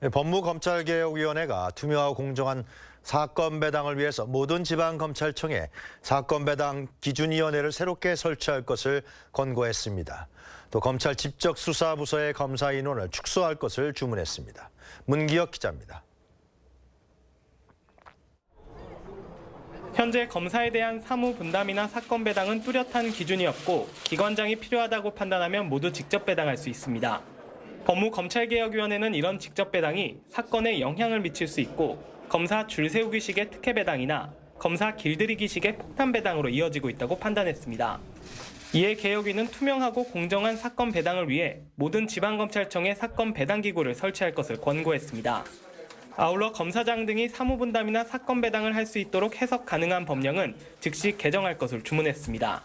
법무검찰개혁위원회가 투명하고 공정한 사건 배당을 위해서 모든 지방검찰청에 사건 배당 기준위원회를 새롭게 설치할 것을 권고했습니다. 또 검찰 직접 수사부서의 검사 인원을 축소할 것을 주문했습니다. 문기혁 기자입니다. 현재 검사에 대한 사무 분담이나 사건 배당은 뚜렷한 기준이 없고 기관장이 필요하다고 판단하면 모두 직접 배당할 수 있습니다. 법무검찰개혁위원회는 이런 직접 배당이 사건에 영향을 미칠 수 있고 검사 줄 세우기식의 특혜 배당이나 검사 길들이기식의 폭탄 배당으로 이어지고 있다고 판단했습니다. 이에 개혁위는 투명하고 공정한 사건 배당을 위해 모든 지방검찰청에 사건 배당 기구를 설치할 것을 권고했습니다. 아울러 검사장 등이 사무분담이나 사건 배당을 할 수 있도록 해석 가능한 법령은 즉시 개정할 것을 주문했습니다.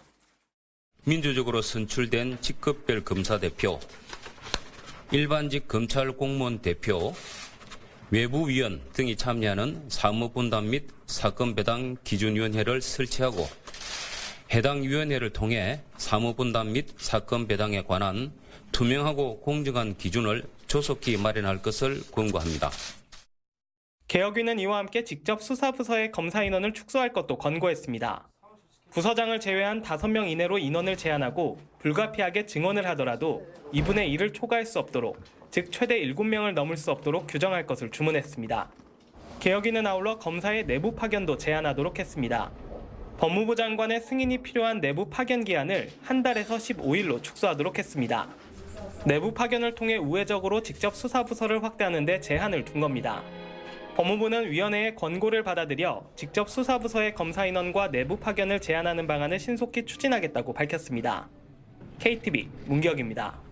민주적으로 선출된 직급별 검사 대표, 일반직 검찰 공무원 대표, 외부 위원 등이 참여하는 사무분담 및 사건 배당 기준위원회를 설치하고 해당 위원회를 통해 사무분담 및 사건 배당에 관한 투명하고 공정한 기준을 조속히 마련할 것을 권고합니다. 개혁위는 이와 함께 직접 수사부서의 검사 인원을 축소할 것도 권고했습니다. 부서장을 제외한 5명 이내로 인원을 제한하고 불가피하게 증언을 하더라도 2분의 1을 초과할 수 없도록, 즉 최대 7명을 넘을 수 없도록 규정할 것을 주문했습니다. 개혁위는 아울러 검사의 내부 파견도 제한하도록 했습니다. 법무부 장관의 승인이 필요한 내부 파견 기한을 한 달에서 15일로 축소하도록 했습니다. 내부 파견을 통해 우회적으로 직접 수사부서를 확대하는 데 제한을 둔 겁니다. 법무부는 위원회의 권고를 받아들여 직접 수사부서의 검사 인원과 내부 파견을 제한하는 방안을 신속히 추진하겠다고 밝혔습니다. KTV 문기혁입니다.